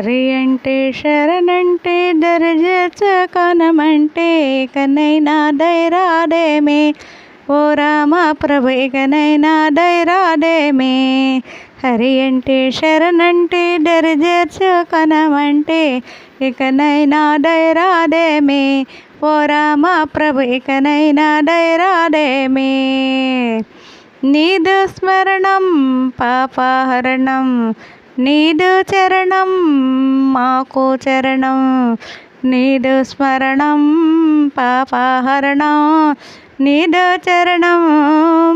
హరి అంటే శరణంటే దరజచ కనమంటే ఇకనైనా దైరాడేమే. ఓ రామ ప్రభు ఇకనైనా దైరాడేమే. హరి అంటే శరణంటే దరజచ కనమంటే ఇకనైనా దైరాడేమే. ఓ రామ ప్రభు ఇకనైనా దైరాడేమే. నీదు స్మరణం పాపహరణం నీదు చరణం మాకు చరణం. నీదు స్మరణం పాపహరణం. నీదు చరణం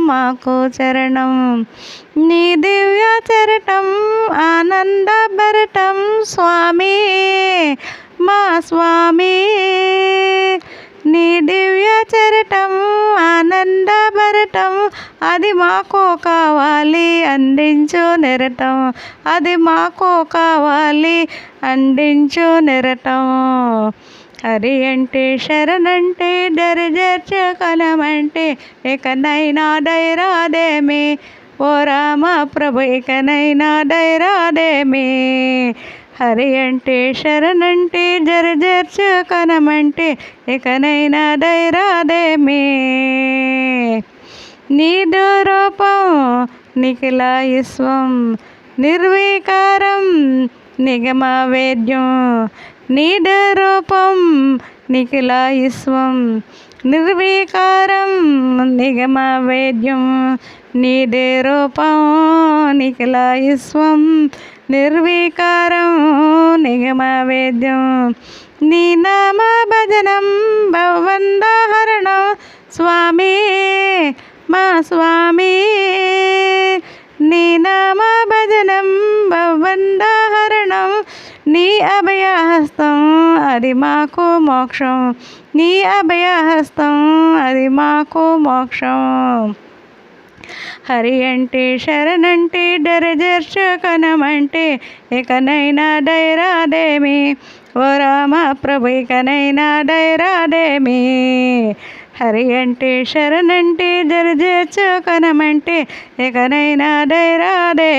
మాకు చరణం. నీ దివ్య చరటం ఆనందభరటం స్వామి మా స్వామి. నీ దివ్య చరణం నెరటం అది మాకు కావాలి అందించు నెరటం. అది మాకు కావాలి అందించు నెరటం. హరి అంటే శరణంటే దరిజర్చ కలమంటే ఇకనైనా దైరాదేమి ఓ రామ ప్రభు ఇకనైనా దైరాదేమి హరి అంటే శరణంటే జరజర్చ కనమంటే ఇకనైనా దైరాదేమి నీదు రూపం నిఖిల విశ్వం నిర్వీకారం నిగమ వేద్యం నీదు రూపం నిఖిల విశ్వం నిర్వీకారం నిగమ వేద్యం నీదే రూపం నిఖిల విశ్వం నిర్వీకారం నిగమ వేద్యం నీ నామ భజనం భవందాహరణం స్వామి మా స్వామి నీ నామ భజనం భవందహరణం నీ అభయహస్తం అది మాకు మోక్షం. నీ అభయహస్తం అది మాకు మోక్షం. హరి అంటే శరణంటే డరజర్చకనమంటే ఇకనైనా డైరాదేమి ఓ రామ ప్రభు ఇకనైనా డైరాదేమి హరి అంటే శరణంటే జరజర్చ కనమంటే ఇకనైనా డైరాదే